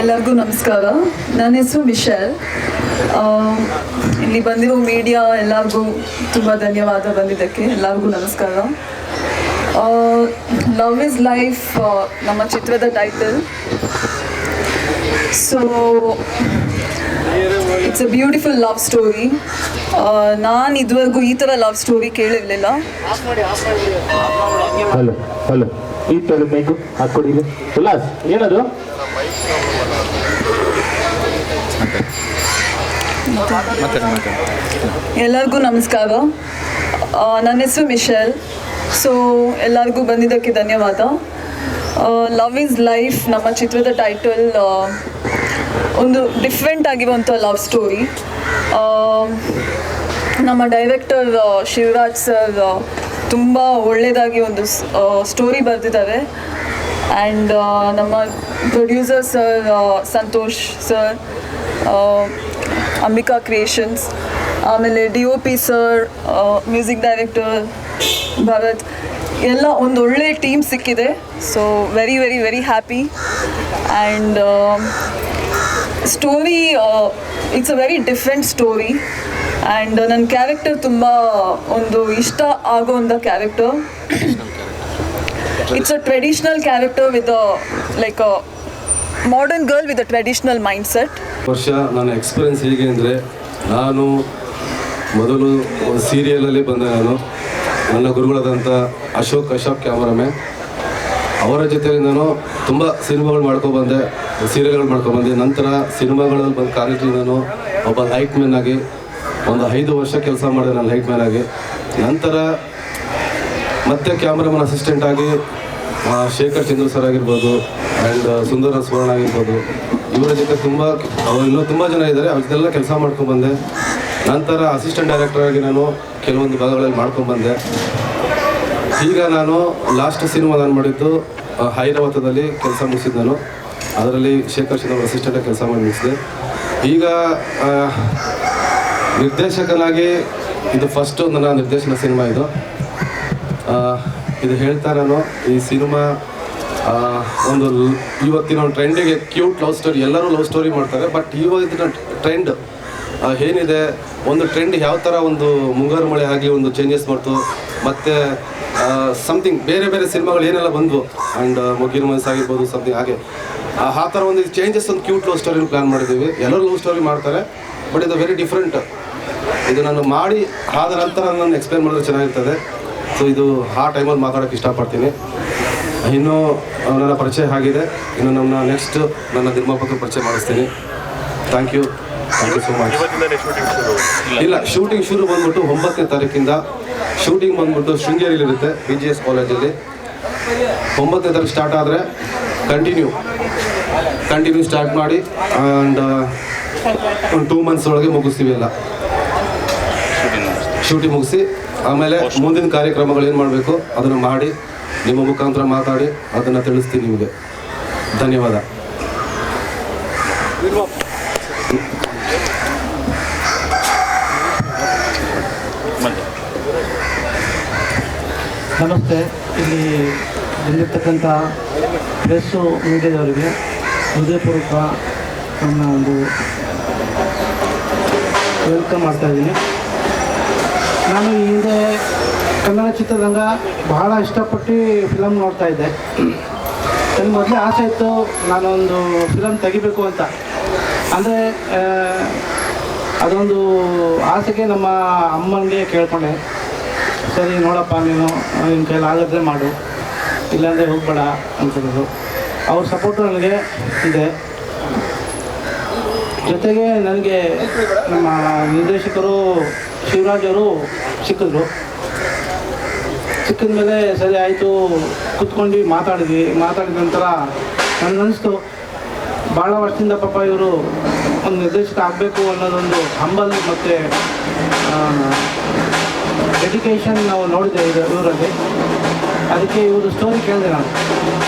ಎಲ್ಲರಿಗೂ ನಮಸ್ಕಾರ. ನನ್ನ ಹೆಸರು ಮಿಶೆಲ್. ಇಲ್ಲಿ ಬಂದಿರೋ ಮೀಡಿಯಾ ಎಲ್ಲರಿಗೂ ತುಂಬ ಧನ್ಯವಾದ ಬಂದಿದ್ದಕ್ಕೆ ಎಲ್ಲರಿಗೂ ನಮಸ್ಕಾರ. ಲವ್ ಇಸ್ ಲೈಫ್ ನಮ್ಮ ಚಿತ್ರದ title so it's a beautiful love story ನಾನು ಇದುವರೆಗೂ ಈ ಥರ ಲವ್ ಸ್ಟೋರಿ ಕೇಳಿರಲಿಲ್ಲ. ಹಲೋ ಹಲೋ ಈ ಥರ ಮೇಕು ಹಾಕ್ಕೊಡಿ. ಉಲ್ಲಾಸ್ ಏನದು? ಎಲ್ಲರಿಗೂ ನಮಸ್ಕಾರ. ನನ್ನ ಹೆಸರು ಮಿಶೆಲ್. ಸೊ ಎಲ್ಲರಿಗೂ ಬಂದಿದ್ದಕ್ಕೆ ಧನ್ಯವಾದ. ಲವ್ ಇಸ್ ಲೈಫ್ ನಮ್ಮ ಚಿತ್ರದ ಟೈಟಲ್ ಒಂದು ಡಿಫ್ರೆಂಟ್ ಆಗಿರುವಂಥ ಲವ್ ಸ್ಟೋರಿ ನಮ್ಮ ಡೈರೆಕ್ಟರ್ ಶಿವರಾಜ್ ಸರ್ ತುಂಬ ಒಳ್ಳೆಯದಾಗಿ ಒಂದು ಸ್ಟೋರಿ ಬರೆದಿದ್ದಾರೆ ಆ್ಯಂಡ್ ನಮ್ಮ producer sir Santosh sir Ambika creations ಆಮೇಲೆ D O P sir music director Bharath ಎಲ್ಲ ಒಂದು ಒಳ್ಳೆ ಟೀಮ್ ಸಿಕ್ಕಿದೆ. So very very very happy and story it's a very different story and ನನ್ನ ಕ್ಯಾರೆಕ್ಟರ್ ತುಂಬ ಒಂದು ಇಷ್ಟ ಆಗೋವಂಥ character it's a traditional character with like a modern girl with a traditional mind set ವರ್ಷ ನನ್ನ ಎಕ್ಸ್ಪೀರಿಯನ್ಸ್ ಹೇಗೆ ಅಂದರೆ, ನಾನು ಮೊದಲು ಸೀರಿಯಲಲ್ಲಿ ಬಂದೆ ನಾನು. ನನ್ನ ಗುರುಗಳಾದಂಥ ಅಶೋಕ್ ಅಶೋಕ್ ಕ್ಯಾಮರಾಮ್ಯಾನ್ ಅವರ ಜೊತೆಯಲ್ಲಿ ನಾನು ತುಂಬ ಸಿನಿಮಾಗಳು ಮಾಡ್ಕೊಬಂದೆ ಸೀರಿಯಲ್ಗಳು ಮಾಡ್ಕೊಬಂದೆ ನಂತರ ಸಿನಿಮಾಗಳಲ್ಲಿ ಬಂದು ಕಾಲೇಜಲ್ಲಿ ನಾನು ಒಬ್ಬ ಲೈಟ್ ಮ್ಯಾನ್ ಆಗಿ, ಒಂದು ಐದು ವರ್ಷ ಕೆಲಸ ಮಾಡಿದೆ ನಾನು ಲೈಟ್ ಮ್ಯಾನ್ ಆಗಿ. ನಂತರ ಮತ್ತೆ ಕ್ಯಾಮ್ರಾಮನ್ ಅಸಿಸ್ಟೆಂಟ್ ಆಗಿ ಶೇಖರ್ ಚಂದ್ರ ಸರ್ ಆಗಿರ್ಬೋದು ಆ್ಯಂಡ್ ಸುಂದರ ಸುವರ್ಣ ಆಗಿರ್ಬೋದು. ಇವರ ಜೊತೆ ತುಂಬ, ಅವ್ರು ಇನ್ನೂ ತುಂಬ ಜನ ಇದ್ದಾರೆ. ಅವ್ರ ಕೆಲಸ ಕೆಲಸ ಮಾಡ್ಕೊಂಡ್ಬಂದೆ ನಂತರ ಅಸಿಸ್ಟೆಂಟ್ ಡೈರೆಕ್ಟರ್ ಆಗಿ ನಾನು ಕೆಲವೊಂದು ಭಾಗಗಳಲ್ಲಿ ಮಾಡ್ಕೊಂಡ್ಬಂದೆ ಈಗ ನಾನು ಲಾಸ್ಟ್ ಸಿನಿಮಾ ನಾನು ಮಾಡಿದ್ದು ಹೈರಾವತದಲ್ಲಿ ಕೆಲಸ ಮುಗಿಸಿದ್ದು ನಾನು. ಅದರಲ್ಲಿ ಶೇಖರ್ ಚಂದ್ರ ಅಸಿಸ್ಟೆಂಟಾಗಿ ಕೆಲಸ ಮಾಡಿ ಮುಗಿಸಿದೆ. ಈಗ ನಿರ್ದೇಶಕನಾಗಿ ಇದು ಫಸ್ಟು ನನ್ನ ನಿರ್ದೇಶನ ಸಿನಿಮಾ ಇದು. ಇದು ಹೇಳ್ತಾ ನಾನು ಈ ಸಿನಿಮಾ ಒಂದು ಇವತ್ತಿನ ಒಂದು ಟ್ರೆಂಡಿಗೆ ಕ್ಯೂಟ್ ಲವ್ ಸ್ಟೋರಿ ಎಲ್ಲರೂ ಲವ್ ಸ್ಟೋರಿ ಮಾಡ್ತಾರೆ ಬಟ್ ಇವತ್ತಿನ ಟ್ರೆಂಡ್ ಏನಿದೆ, ಒಂದು ಟ್ರೆಂಡ್ ಯಾವ ಥರ ಒಂದು ಮುಂಗಾರು ಮಳೆ ಆಗಿ ಒಂದು ಚೇಂಜಸ್ ಮಾಡ್ತು, ಮತ್ತು ಸಮಥಿಂಗ್ ಬೇರೆ ಬೇರೆ ಸಿನಿಮಾಗಳು ಏನೆಲ್ಲ ಬಂದವು ಆ್ಯಂಡ್ ಮೊಗಿನ ಮನಸ್ಸು ಆಗಿರ್ಬೋದು ಸಮಥಿಂಗ್ ಹಾಗೆ. ಆ ಆ ಥರ ಒಂದು ಚೇಂಜಸ್ ಒಂದು ಕ್ಯೂಟ್ ಲವ್ ಸ್ಟೋರಿನ ಪ್ಲ್ಯಾನ್ ಮಾಡಿದ್ದೀವಿ. ಎಲ್ಲರೂ ಲವ್ ಸ್ಟೋರಿ ಮಾಡ್ತಾರೆ ಬಟ್ ಇದು ವೆರಿ ಡಿಫ್ರೆಂಟ್ ಇದು ನಾನು ಮಾಡಿ ಆದ ನಂತರ ನಾನು ಎಕ್ಸ್ಪ್ಲೇನ್ ಮಾಡಿದ್ರೆ ಚೆನ್ನಾಗಿರ್ತದೆ. ಸೊ ಇದು ಆ ಟೈಮಲ್ಲಿ ಮಾತಾಡೋಕ್ಕೆ ಇಷ್ಟಪಡ್ತೀನಿ. ಇನ್ನು ನನ್ನ ಪರಿಚಯ ಆಗಿದೆ. ಇನ್ನು ನನ್ನ ನೆಕ್ಸ್ಟ್ ನನ್ನ ನಿರ್ಮಾಪಕರು ಪರಿಚಯ ಮಾಡಿಸ್ತೀನಿ. Thank you thank you so much ಇಲ್ಲ ಶೂಟಿಂಗ್ ಶುರು ಬಂದ್ಬಿಟ್ಟು ಒಂಬತ್ತನೇ ತಾರೀಕಿಂದ ಶೂಟಿಂಗ್ ಬಂದ್ಬಿಟ್ಟು ಶೃಂಗೇರಿಲಿರುತ್ತೆ ಬಿ ಜಿ ಎಸ್ ಕಾಲೇಜಲ್ಲಿ ಒಂಬತ್ತನೇ ತಾರೀಕು ಸ್ಟಾರ್ಟ್ ಆದರೆ ಕಂಟಿನ್ಯೂ ಕಂಟಿನ್ಯೂ ಸ್ಟಾರ್ಟ್ ಮಾಡಿ ಆ್ಯಂಡ್ ಒಂದು ಟೂ ಮಂತ್ಸ್ ಒಳಗೆ ಮುಗಿಸ್ತೀವಿ ಎಲ್ಲ. ಶೂಟಿಂಗ್ ಮುಗಿಸಿ ಆಮೇಲೆ ಮುಂದಿನ ಕಾರ್ಯಕ್ರಮಗಳು ಏನು ಮಾಡಬೇಕು? ಅದನ್ನು ಮಾಡಿ ನಿಮ್ಮ ಮುಖಾಂತರ ಮಾತಾಡಿ ಅದನ್ನು ತಿಳಿಸ್ತೀನಿ ನಿಮಗೆ. ಧನ್ಯವಾದ. ನಮಸ್ತೆ. ಇಲ್ಲಿ ಇಲ್ಲಿರ್ತಕ್ಕಂಥ ಪ್ರೆಸ್ಸು ಮೀಡಿಯಾದವರಿಗೆ ಹೃದಯಪೂರ್ವಕ ನನ್ನ ಒಂದು ವೆಲ್ಕಮ್ ಮಾಡ್ತಾ ಇದ್ದೀನಿ. ನಾನು ಈ ಹಿಂದೆ ಕನ್ನಡ ಚಿತ್ರರಂಗ ಬಹಳ ಇಷ್ಟಪಟ್ಟು ಫಿಲಮ್ ನೋಡ್ತಾ ಇದ್ದೆ. ನನಗೆ ಮೊದಲೇ ಆಸೆ ಇತ್ತು ನಾನೊಂದು ಫಿಲಮ್ ತೆಗಿಬೇಕು ಅಂತ. ಅಂದರೆ ಅದೊಂದು ಆಸೆಗೆ ನಮ್ಮ ಅಮ್ಮನಿಗೆ ಕೇಳ್ಕೊಂಡೆ. ಸರಿ, ನೋಡಪ್ಪ, ನೀನು ನಿನ್ನ ಕೈಲಿ ಆಗಿದ್ರೆ ಮಾಡು. ಇಲ್ಲಾಂದರೆ ಹೋಗ್ಬೇಡ ಅಂತಂದರು ಅವ್ರ ಸಪೋರ್ಟು ನನಗೆ ಇದೆ. ಜೊತೆಗೆ ನನಗೆ ನಮ್ಮ ನಿರ್ದೇಶಕರು ಶಿವರಾಜ್ ಅವರು ಸಿಕ್ಕಿದ್ರು. ಸಿಕ್ಕಿದ ಮೇಲೆ ಸರಿ ಆಯಿತು, ಕುತ್ಕೊಂಡು ಮಾತಾಡಿದ್ವಿ. ಮಾತಾಡಿದ ನಂತರ ನನಗನ್ನಿಸ್ತು ಭಾಳ ವರ್ಷದಿಂದ ಪಾಪ ಇವರು ಒಂದು ನಿರ್ದೇಶಕ ಆಗಬೇಕು ಅನ್ನೋದೊಂದು ಹಂಬಲ್ ಮತ್ತು ಡೆಡಿಕೇಶನ್ ನಾವು ನೋಡಿದೆ ಇದು ಇವರಲ್ಲಿ ಅದಕ್ಕೆ ಇವರು ಸ್ಟೋರಿ ಕೇಳಿದೆ ನಾನು.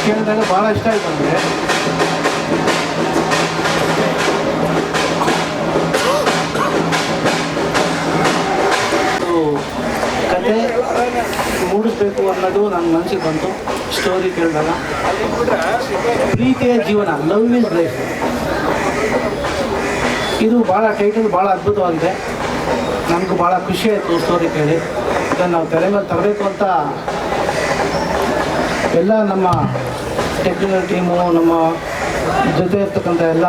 ಕೇಳಿದಾಗ ಭಾಳ ಇಷ್ಟ ಆಯಿತು ನನಗೆ. ಮೂಡಿಸ್ಬೇಕು ಅನ್ನೋದು ನನ್ನ ಮನಸ್ಸಿಗೆ ಬಂತು. ಸ್ಟೋರಿ ಕೇಳಿದಾಗ. ಪ್ರೀತಿಯ ಜೀವನ ಲವ್ ಇಸ್ ಲೈಫ್ ಇದು ಭಾಳ ಟೈಟಲ್ ಭಾಳ ಅದ್ಭುತವಾಗಿದೆ. ನಮಗೂ ಭಾಳ ಖುಷಿ ಆಯಿತು ಸ್ಟೋರಿ ಕೇಳಿ. ಇದನ್ನು ನಾವು ತಲೆ ಮೇಲೆ ತರಬೇಕು ಅಂತ ಎಲ್ಲ ನಮ್ಮ ಟೆಕ್ನಿಕಲ್ ಟೀಮು ನಮ್ಮ ಜೊತೆ ಇರ್ತಕ್ಕಂಥ ಎಲ್ಲ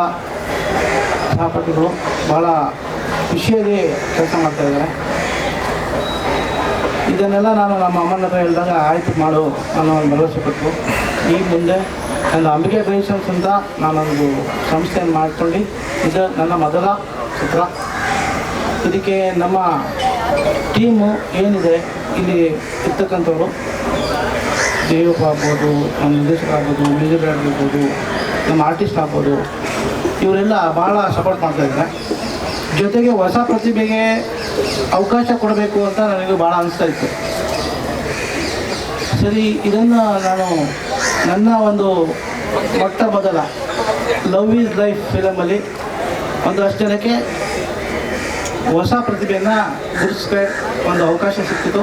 ಸಹಪಾಠಿಗಳು ಭಾಳ ಖುಷಿಯಾಗಿ ಕೆಲಸ ಮಾಡ್ತಾಯಿದ್ದಾರೆ ಇದನ್ನೆಲ್ಲ ನಾನು ನಮ್ಮ ಅಮ್ಮನ ಹತ್ರ ಹೇಳಿದಾಗ ಆಯ್ತು ಮಾಡು ನಾನು ಒಂದು ಭರವಸೆ ಕೊಟ್ಟು ಈ ಮುಂದೆ ನನ್ನ ಅಂಬಿಕೆ ಕ್ರಿಯೇಷನ್ಸ್ ಅಂತ ನಾನೊಂದು ಸಂಸ್ಥೆಯನ್ನು ಮಾಡಿಕೊಂಡು ಇದು ನನ್ನ ಮೊದಲ ಚಿತ್ರ. ಇದಕ್ಕೆ ನಮ್ಮ ಟೀಮು ಏನಿದೆ ಇಲ್ಲಿ ಇರ್ತಕ್ಕಂಥವ್ರು. ದೇವಪ್ಪ ಆಗ್ಬೋದು, ನಮ್ಮ ನಿರ್ದೇಶಕ ಆಗ್ಬೋದು, ಮ್ಯೂಸಿಕ್ ಆಗಿರ್ಬೋದು ನಮ್ಮ ಆರ್ಟಿಸ್ಟ್ ಆಗ್ಬೋದು. ಇವರೆಲ್ಲ ಭಾಳ ಸಪೋರ್ಟ್ ಮಾಡ್ತಾಯಿದ್ದಾರೆ ಜೊತೆಗೆ ಹೊಸ ಪ್ರತಿಭೆಗೆ ಅವಕಾಶ ಕೊಡಬೇಕು ಅಂತ ನನಗೆ ಭಾಳ ಅನಿಸ್ತಾ ಇತ್ತು ಸರಿ, ಇದನ್ನು ನಾನು ನನ್ನ ಒಂದು ಮೊಟ್ಟ ಮೊದಲ ಲವ್ ಈಸ್ ಲೈಫ್ ಫಿಲಮಲ್ಲಿ ಅಷ್ಟು ಜನಕ್ಕೆ ಹೊಸ ಪ್ರತಿಭೆಯನ್ನು ಗುರುಸ್ಕೆ ಒಂದು ಅವಕಾಶ ಸಿಕ್ಕಿತು.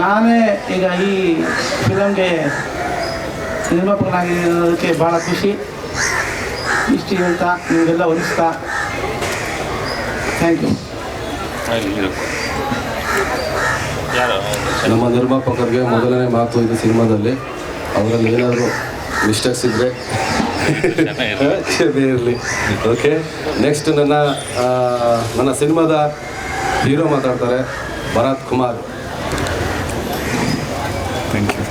ನಾನೇ ಈಗ ಈ ಫಿಲಮ್ಗೆ ನಿರ್ಮಾಪಕನಾಗಿರೋದಕ್ಕೆ ಭಾಳ ಖುಷಿ. ಇಷ್ಟು ಹೇಳ್ತಾ, ನಿಮಗೆಲ್ಲ ಹೊಲಿಸ್ತಾ ಥ್ಯಾಂಕ್ ಯು ನಮ್ಮ ನಿರ್ಮಾಪಕರಿಗೆ ಮೊದಲನೇ ಮಾತು ಇದು ಸಿನಿಮಾದಲ್ಲಿ. ಅವರಲ್ಲಿ ಏನಾದರೂ ಮಿಸ್ಟೇಕ್ಸ್ ಇದ್ರೆ ಇರಲಿ. ಓಕೆ ನೆಕ್ಸ್ಟ್ ನನ್ನ ನನ್ನ ಸಿನಿಮಾದ ಹೀರೋ ಮಾತಾಡ್ತಾರೆ ಭರತ್ ಕುಮಾರ್. ಥ್ಯಾಂಕ್ ಯು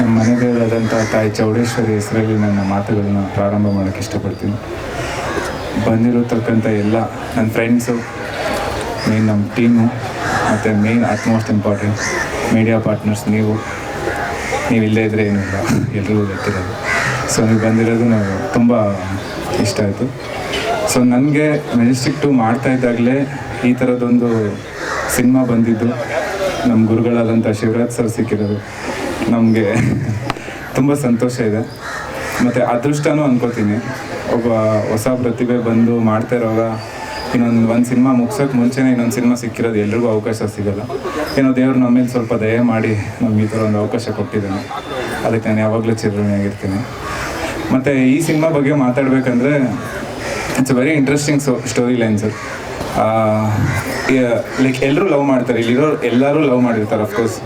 ನಮ್ಮ ಮನೆಗಳಾದಂಥ ತಾಯಿ ಚೌಡೇಶ್ವರಿ ಹೆಸರಲ್ಲಿ ನನ್ನ ಮಾತುಗಳನ್ನು ಪ್ರಾರಂಭ ಮಾಡೋಕ್ಕೆ ಇಷ್ಟಪಡ್ತೀನಿ. ಬಂದಿರತಕ್ಕಂಥ ಎಲ್ಲ ನನ್ನ ಫ್ರೆಂಡ್ಸು ಮೇನ್ ನಮ್ಮ ಟೀಮು ಮತ್ತು main at most important media partners ನೀವು. ನೀವು ಇಲ್ಲೇ ಇದ್ದರೆ ಏನಿಲ್ಲ, ಎಲ್ರಿಗೂ ಗೊತ್ತಿರೋದು. ಸೊ ನೀವು ಬಂದಿರೋದು ನಾವು ತುಂಬ ಇಷ್ಟ ಆಯಿತು. ಸೊ ನನಗೆ ಮೆಜೆಸ್ಟಿಕ್ ಟು ಮಾಡ್ತಾ ಇದ್ದಾಗಲೇ ಈ ಥರದೊಂದು ಸಿನಿಮಾ ಬಂದಿದ್ದು. ನಮ್ಮ ಗುರುಗಳಾದಂಥ ಶಿವರಾಜ್ ಸರ್ ಸಿಕ್ಕಿರೋದು. ನಮಗೆ ತುಂಬ ಸಂತೋಷ ಇದೆ. ಮತ್ತು ಅದೃಷ್ಟನೂ ಅನ್ಕೋತೀನಿ. ಒಬ್ಬ ಹೊಸ ಪ್ರತಿಭೆ ಬಂದು ಮಾಡ್ತಾ ಇರೋವಾಗ ಇನ್ನೊಂದು ಒಂದು ಸಿನಿಮಾ ಮುಗ್ಸೋಕ್ಕೆ ಮುಂಚೆನೇ ಇನ್ನೊಂದು ಸಿನಿಮಾ ಸಿಕ್ಕಿರೋದು ಎಲ್ರಿಗೂ ಅವಕಾಶ ಸಿಗಲ್ಲ. ಏನೋ ದೇವ್ರು ನಮ್ಮ ಮೇಲೆ ಸ್ವಲ್ಪ ದಯ ಮಾಡಿ ನಮ್ಗೆ ಈ ಥರ ಒಂದು ಅವಕಾಶ ಕೊಟ್ಟಿದ್ದಾನೆ. ಅದಕ್ಕೆ ನಾನು ಯಾವಾಗಲೂ ಚಿರಋಣಿಯಾಗಿರ್ತೀನಿ ಮತ್ತು ಈ ಸಿನಿಮಾ ಬಗ್ಗೆ ಮಾತಾಡಬೇಕಂದ್ರೆ it's very interesting so story lines like ಎಲ್ಲರೂ ಲವ್ ಮಾಡ್ತಾರೆ. ಇಲ್ಲಿರೋ ಎಲ್ಲರೂ ಲವ್ ಮಾಡಿರ್ತಾರೆ ಅಫ್ಕೋರ್ಸ್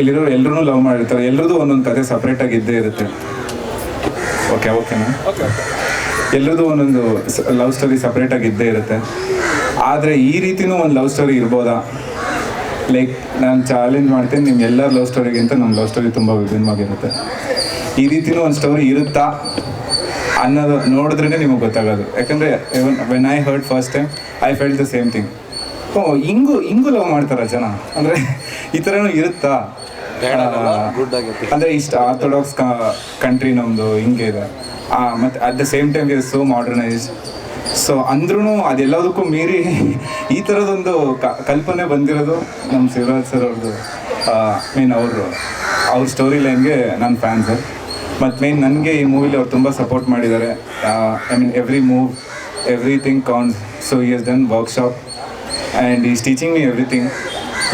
ಇಲ್ಲಿರೋ ಎಲ್ಲರೂ ಲವ್ ಮಾಡಿರ್ತಾರೆ. ಎಲ್ಲರದು ಒಂದೊಂದು ಕತೆ ಸಪ್ರೇಟಾಗಿ ಇದ್ದೇ ಇರುತ್ತೆ. ಓಕೆ ಓಕೆನಾ ಎಲ್ಲದೂ ಒಂದೊಂದು ಲವ್ ಸ್ಟೋರಿ ಸಪ್ರೇಟಾಗಿ ಇದ್ದೇ ಇರುತ್ತೆ. ಆದರೆ ಈ ರೀತಿನೂ ಒಂದು ಲವ್ ಸ್ಟೋರಿ ಇರ್ಬೋದಾ? ಲೈಕ್ ನಾನು ಚಾಲೆಂಜ್ ಮಾಡ್ತೀನಿ ನಿಮ್ಮ ಎಲ್ಲ ಲವ್ ಸ್ಟೋರಿಗಿಂತ ನಮ್ಮ ಲವ್ ಸ್ಟೋರಿ ತುಂಬ ವಿಭಿನ್ನವಾಗಿರುತ್ತೆ. ಈ ರೀತಿನೂ ಒಂದು ಸ್ಟೋರಿ ಇರುತ್ತಾ? ಅನ್ನೋದು ನೋಡಿದ್ರೇ ನಿಮಗೆ ಗೊತ್ತಾಗೋದು. ಯಾಕಂದರೆ when I heard first time I felt the same thing oh, ಹಿಂಗೂ ಹಿಂಗೂ ಲವ್ ಮಾಡ್ತಾರ ಜನ. ಅಂದರೆ, ಈ ಥರನೂ ಇರುತ್ತಾ? ಅಂದರೆ ಇಷ್ಟ ಆರ್ಥೋಡಾಕ್ಸ್ ಕಂಟ್ರಿ ನಮ್ದು ಹಿಂಗೆ ಇದೆ. ಮತ್ತೆ at the same time is so modernise so ಅಂದ್ರೂ ಅದೆಲ್ಲದಕ್ಕೂ ಮೀರಿ ಈ ತರದೊಂದು ಕ- ಕಲ್ಪನೆ ಬಂದಿರೋದು ನಮ್ಮ ಶಿವರಾಜ್ ಸರ್ ಅವ್ರದ್ದು ಮೀನ್ ಅವರು. ಅವ್ರ ಸ್ಟೋರಿ ಲೈನ್ಗೆ ನನ್ನ ಫ್ಯಾನ್ ಸರ್ ಮತ್ತು ಮೇನ್ ನನಗೆ ಈ ಮೂವಿಲಿ ಅವ್ರು ತುಂಬ ಸಪೋರ್ಟ್ ಮಾಡಿದ್ದಾರೆ. I mean every move everything count so he's done workshop and is teaching me everything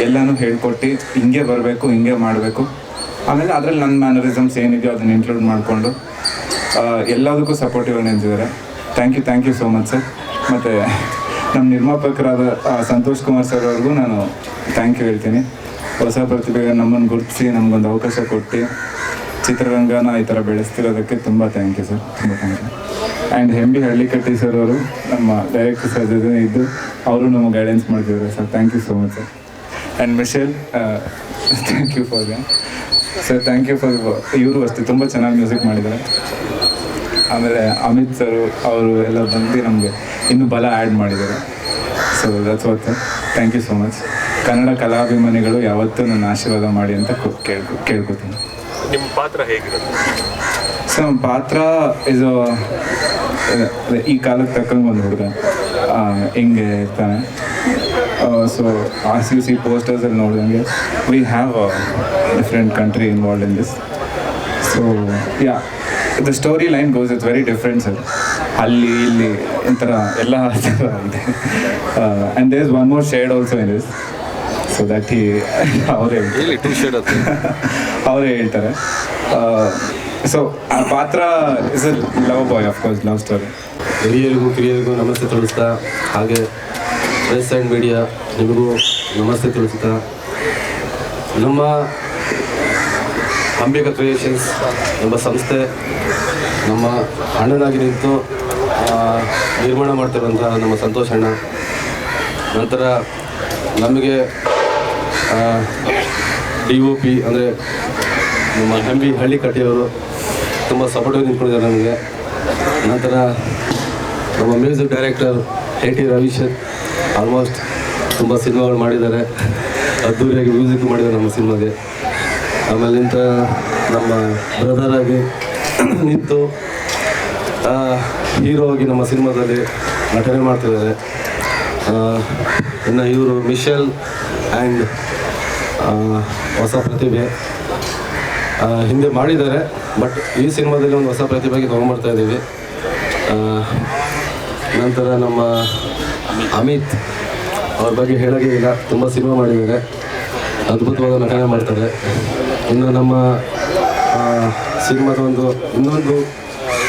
ಎಲ್ಲನೂ ಹೇಳ್ಕೊಟ್ಟು, ಹಿಂಗೆ ಬರಬೇಕು, ಹಿಂಗೆ ಮಾಡಬೇಕು. ಆಮೇಲೆ ಅದರಲ್ಲಿ ನನ್ನ ಮ್ಯಾನರಿಸಮ್ಸ್ ಏನಿದೆಯೋ ಅದನ್ನ ಇನ್ಕ್ಲೂಡ್ ಮಾಡಿಕೊಂಡು ಎಲ್ಲದಕ್ಕೂ ಸಪೋರ್ಟಿವ್ ನಿಂತಿದ್ದಾರೆ. Thank you thank you so much sir ಮತ್ತು ನಮ್ಮ ನಿರ್ಮಾಪಕರಾದ ಸಂತೋಷ್ ಕುಮಾರ್ ಸರ್ ಅವ್ರಿಗೂ ನಾನು ಥ್ಯಾಂಕ್ ಯು ಹೇಳ್ತೀನಿ. ಹೊಸ ಪ್ರತಿಭೆಗೆ ನಮ್ಮನ್ನು ಗುರುತಿಸಿ, ನಮಗೊಂದು ಅವಕಾಶ ಕೊಟ್ಟು, ಚಿತ್ರರಂಗನ ಈ ಥರ ಬೆಳೆಸ್ತಿರೋದಕ್ಕೆ ತುಂಬ ಥ್ಯಾಂಕ್ ಯು ಸರ್ ತುಂಬ thank you and Hembi Hallikatti sir ಅವರು ನಮ್ಮ ಡೈರೆಕ್ಟರ್ ಸರ್ ಜೊತೆ ಇದ್ದು, ಅವರು ನಮಗೆ ಗೈಡೆನ್ಸ್ ಮಾಡ್ತಿದ್ದಾರೆ sir thank you so much sir and Michelle thank you for sir thank you for ಇವರು ಅಷ್ಟೇ ತುಂಬ ಚೆನ್ನಾಗಿ ಮ್ಯೂಸಿಕ್ ಮಾಡಿದ್ದಾರೆ. ಆಮೇಲೆ ಅಮಿತ್ ಸರ್ ಅವರು ಎಲ್ಲ ಬಂದು ನಮಗೆ ಇನ್ನೂ ಬಲ ಆ್ಯಡ್ ಮಾಡಿದ್ದಾರೆ. So that's what thank you so much Kannada ಕಲಾಭಿಮಾನಿಗಳು ಯಾವತ್ತೂ ನನ್ನ ಆಶೀರ್ವಾದ ಮಾಡಿ ಅಂತ ಕೇಳ್ಕೊ ಕೇಳ್ಕೊತೀನಿ. ನಿಮ್ಮ ಪಾತ್ರ ಹೇಗಿರುತ್ತೆ? ಸೊ ನಮ್ಮ ಪಾತ್ರ ಇದು ಈ ಕಾಲಕ್ಕೆ ತಕ್ಕಂಗೆ ಒಂದು ಹುಡುಗ. ಹಿಂಗೆ ಇರ್ತಾನೆ? ಸೊ ಆರ್ ಸಿ ಸಿ ಪೋಸ್ಟರ್ಸಲ್ಲಿ ನೋಡಿದಂಗೆ we have different country involve in this so yeah the story line goes it's very different sir ಅಲ್ಲಿ ಇಲ್ಲಿ ಒಂಥರ ಎಲ್ಲ ಥರ ಇದೆ. And there is one more shade also in this so that ಈ ಅವರೇ ಅವರೇ ಹೇಳ್ತಾರೆ. ಸೊ ಆ ಪಾತ್ರ is a love boy of course love story ಹಿರಿಯರಿಗೂ ಕಿರಿಯರಿಗೂ ನಮಸ್ತೆ ತೋರಿಸ್ತಾ ಹಾಗೆ ಪ್ರೆಸ್ ಆ್ಯಂಡ್ ಮೀಡಿಯಾ ನಿಮಗೂ ನಮಸ್ತೆ ತಿಳಿಸ್ತಾ ನಮ್ಮ ಅಂಬಿಕಾ ಕ್ರಿಯೇಷನ್ಸ್ ಎಂಬ ಸಂಸ್ಥೆ ನಮ್ಮ ಅಣ್ಣನಾಗಿ ನಿಂತು ನಿರ್ಮಾಣ ಮಾಡ್ತಿರುವಂಥ ನಮ್ಮ ಸಂತೋಷ್ ಅಣ್ಣ. ನಂತರ ನಮಗೆ ಡಿ ಒ ಪಿ ಅಂದರೆ ನಮ್ಮ ಹಂಬಿ ಹಳ್ಳಿ ಕಟ್ಟಿಯವರು ತುಂಬ ಸಪೋರ್ಟಿವ್ ನಿಂತ್ಕೊಂಡಿದ್ದಾರೆ ನಮಗೆ. ನಂತರ ನಮ್ಮ ಮ್ಯೂಸಿಕ್ ಡೈರೆಕ್ಟರ್ ಎ ಟಿ ರವಿಶರ್ ಆಲ್ಮೋಸ್ಟ್ ತುಂಬ ಸಿನಿಮಾಗಳು ಮಾಡಿದ್ದಾರೆ. ಅದ್ದೂರಿಯಾಗಿ ಮ್ಯೂಸಿಕ್ ಮಾಡಿದ್ದಾರೆ ನಮ್ಮ ಸಿನಿಮಾಗೆ. ಆಮೇಲಿಂದ ನಮ್ಮ ಬ್ರದರ್ ಆಗಿ ನಿಂತು ಹೀರೋ ಆಗಿ ನಮ್ಮ ಸಿನಿಮಾದಲ್ಲಿ ನಟನೆ ಮಾಡ್ತಿದ್ದಾರೆ. ಇನ್ನು ಇವರು ಮಿಶೆಲ್ ಆ್ಯಂಡ್ ಹೊಸ ಪ್ರತಿಭೆ. ಹಿಂದೆ ಮಾಡಿದ್ದಾರೆ, ಬಟ್ ಈ ಸಿನಿಮಾದಲ್ಲಿ ಒಂದು ಹೊಸ ಪ್ರತಿಭೆಗೆ ತೊಗೊಂಬರ್ತಾ ಇದ್ದೀವಿ. ನಂತರ ನಮ್ಮ ಅಮಿತ್. ಅವ್ರ ಬಗ್ಗೆ ಹೇಳೋಕೆ ಇಲ್ಲ ತುಂಬ ಸಿನಿಮಾ ಮಾಡಿದ್ದಾರೆ. ಅದ್ಭುತವಾದ ನಟನೆ ಮಾಡ್ತಾರೆ. ಇನ್ನು ನಮ್ಮ ಆ, ಸಿನಿಮಾದ ಒಂದು ಇನ್ನೊಂದು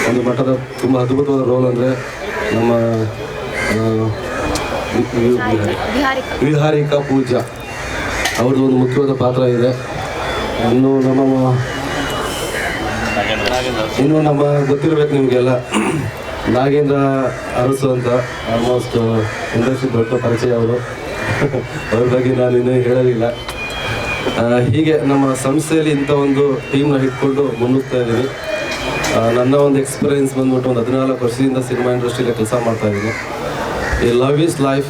ಒಂದು ಮಟ್ಟದ ತುಂಬ ಅದ್ಭುತವಾದ ರೋಲ್ ಅಂದರೆ ನಮ್ಮ ವಿಹಾರಿಕಾ ಪೂಜಾ. ಅವ್ರದ್ದು ಒಂದು ಮುಖ್ಯವಾದ ಪಾತ್ರ ಇದೆ. ಇನ್ನು ನಮ್ಮ ಇನ್ನು ನಮ್ಮ ಗೊತ್ತಿರಬೇಕು ನಿಮಗೆಲ್ಲ. ನಾಗೇಂದ್ರ ಅರಸು ಅಂತ ಆಲ್ಮೋಸ್ಟ್ ಇಂಡಸ್ಟ್ರಿ ದೊಡ್ಡ ಪರಿಚಯ ಅವರು. ಅವ್ರ ಬಗ್ಗೆ ನಾನು ಇನ್ನೂ ಹೇಳಲಿಲ್ಲ. ಹೀಗೆ ನಮ್ಮ ಸಂಸ್ಥೆಯಲ್ಲಿ ಇಂಥ ಒಂದು ಟೀಮ್ನ ಇಟ್ಕೊಂಡು ಮುನ್ನುಗ್ತಾ ಇದ್ದೀನಿ. ನನ್ನ ಒಂದು ಎಕ್ಸ್ಪೀರಿಯನ್ಸ್ ಬಂದ್ಬಿಟ್ಟು ಒಂದು ಹದಿನಾಲ್ಕು ವರ್ಷದಿಂದ ಸಿನಿಮಾ ಇಂಡಸ್ಟ್ರಿಯಲ್ಲಿ ಕೆಲಸ ಮಾಡ್ತಾ ಇದ್ದೀನಿ. ಈ ಲವ್ ಈಸ್ ಲೈಫ್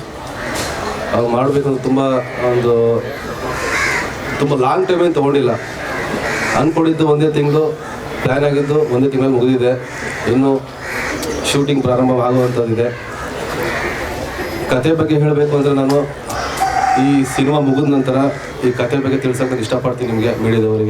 ಅವ್ರು ಮಾಡಬೇಕಂತ ತುಂಬ ಒಂದು, ತುಂಬ ಲಾಂಗ್ ಟೈಮ್ ಏನು ತೊಗೊಂಡಿಲ್ಲ. ಅಂದ್ಕೊಂಡಿದ್ದು ಒಂದೇ ತಿಂಗಳು ಪ್ಲ್ಯಾನ್ ಆಗಿದ್ದು ಒಂದೇ ತಿಂಗಳಲ್ಲಿ ಮುಗಿದಿದೆ. ಇನ್ನು ಶೂಟಿಂಗ್ ಪ್ರಾರಂಭವಾಗುವಂಥದ್ದಿದೆ. ಕತೆ ಬಗ್ಗೆ ಹೇಳಬೇಕು ಅಂದರೆ ನಾನು ಈ ಸಿನಿಮಾ ಮುಗಿದ ನಂತರ ಈ ಕತೆ ಬಗ್ಗೆ ತಿಳ್ಸೋಕೆ ಇಷ್ಟಪಡ್ತೀನಿ ನಿಮಗೆ, ಮೀಡಿಯಾದವರಿಗೆ.